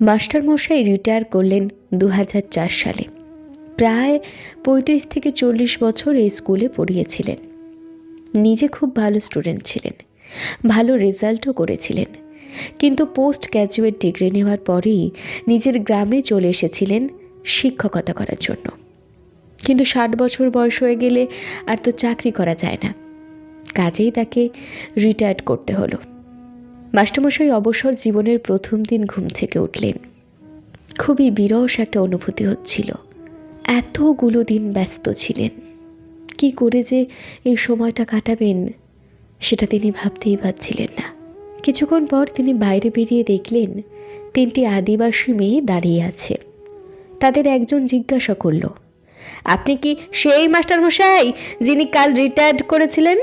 মাস্টারমশাই রিটায়ার করলেন দু হাজার চার সালে। প্রায় পঁয়ত্রিশ থেকে চল্লিশ বছর এই স্কুলে পড়িয়েছিলেন। নিজে খুব ভালো স্টুডেন্ট ছিলেন, ভালো রেজাল্টও করেছিলেন। কিন্তু পোস্ট গ্র্যাজুয়েট ডিগ্রি নেওয়ার পরেই নিজের গ্রামে চলে এসেছিলেন শিক্ষকতা করার জন্য। কিন্তু ষাট বছর বয়স হয়ে গেলে আর তো চাকরি করা যায় না। কাজেই তাকে রিটায়ার্ড করতে হলো। মাস্টারমশাই অবসর জীবনের প্রথম দিন ঘুম থেকে উঠলেন। খুবই বিরস একটা অনুভূতি হচ্ছিল। এতগুলো দিন ব্যস্ত ছিলেন। কি করে যে এই সময়টা কাটাবেন, সেটা তিনি ভাবতেই পারছিলেন না। কিছুক্ষণ পর তিনি বাইরে বেরিয়ে দেখলেন, তিনটি আদিবাসী মেয়ে দাঁড়িয়ে আছে। তাদের একজন জিজ্ঞাসা করল, আপনি কি সেই মাস্টারমশাই, যিনি কাল রিটায়ার্ড করেছিলেন?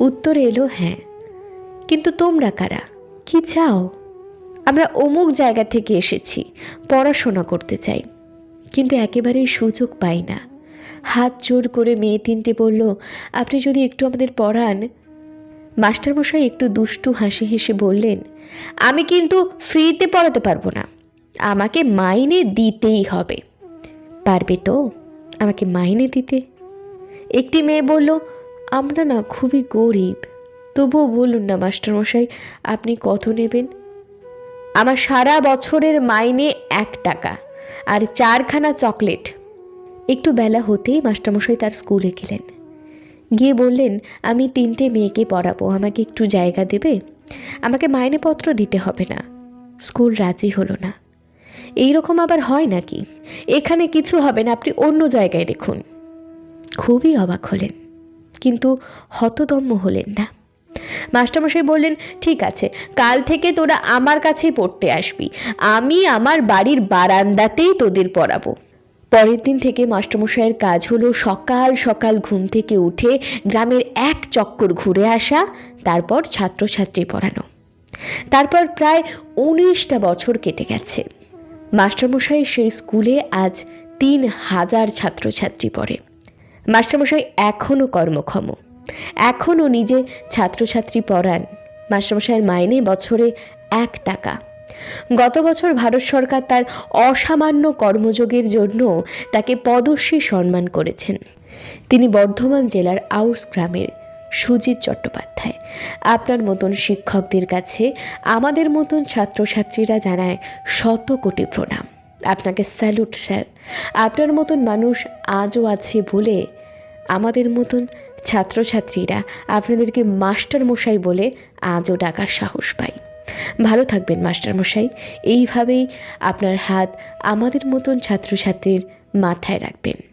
উত্তর এলো হ্যাঁ। কিন্তু তোমরা কারা? কি চাও? আমরা অমুক জায়গা থেকে এসেছি, পড়াশোনা করতে চাই। কিন্তু একেবারেই সুযোগ পাই না। হাত জোর করে মেয়ে তিনটে বলল, আপনি যদি একটু আমাদের পড়ান? মাস্টারমশাই একটু দুষ্টু হাসি হেসে বললেন, আমি কিন্তু ফ্রিতে পড়াতে পারব না। আমাকে মাইনে দিতেই হবে। পারবে তো? আমাকে মাইনে দিতে? একটি মেয়ে বলল, আমরা না খুবই গরিব। তবুও বলুন না, মাস্টারমশাই, আপনি কত নেবেন? আমার সারা বছরের মাইনে এক টাকা আর চারখানা চকলেট। একটু বেলা হতেই মাস্টারমশাই তার স্কুলে গেলেন। গিয়ে বললেন, আমি তিনটে মেয়েকে পড়াবো, আমাকে একটু জায়গা দেবে? আমাকে মাইনেপত্র দিতে হবে না। স্কুল রাজি হলো না। এই রকম আবার হয় নাকি? এখানে কিছু হবে না, আপনি অন্য জায়গায় দেখুন। খুবই অবাক হলেন, কিন্তু হতদম্য হলেন না। মাস্টারমশাই বললেন, ঠিক আছে, কাল থেকে তোরা আমার কাছেই পড়তে আসবি। আমি আমার বাড়ির বারান্দাতেই তোদের পড়াবো। পরের দিন থেকে মাস্টারমশাইয়ের কাজ হলো সকাল সকাল ঘুম থেকে উঠে গ্রামের এক চক্কর ঘুরে আসা, তারপর ছাত্রছাত্রী পড়ানো। তারপর প্রায় উনিশটা বছর কেটে গেছে। মাস্টারমশাই সেই স্কুলে আজ তিন হাজার ছাত্রছাত্রী পড়ে। মাস্টারমশাই এখনও কর্মক্ষম। এখনও নিজে ছাত্রছাত্রী পড়ান। মাস্টারমশাইয়ের মাইনে বছরে এক টাকা। গত বছর ভারত সরকার তার অসামান্য কর্মযোগের জন্য তাকে পদশ্রী সম্মান করেছেন। তিনি বর্ধমান জেলার আউস গ্রামের সুজিত চট্টোপাধ্যায়। আপনার মতন শিক্ষকদের কাছে আমাদের মতন ছাত্রছাত্রীরা জানায় শত কোটি প্রণাম। আপনাকে স্যালুট, স্যার। আপনার মতন মানুষ আজও আছে বলে আমাদের মতন ছাত্রছাত্রীরা আপনাদেরকে মাস্টার মশাই বলে আজও ডাকার সাহস পাই। ভালো থাকবেন মাস্টার মশাই এইভাবেই আপনার হাত আমাদের মতন ছাত্রছাত্রীর মাথায় রাখবেন।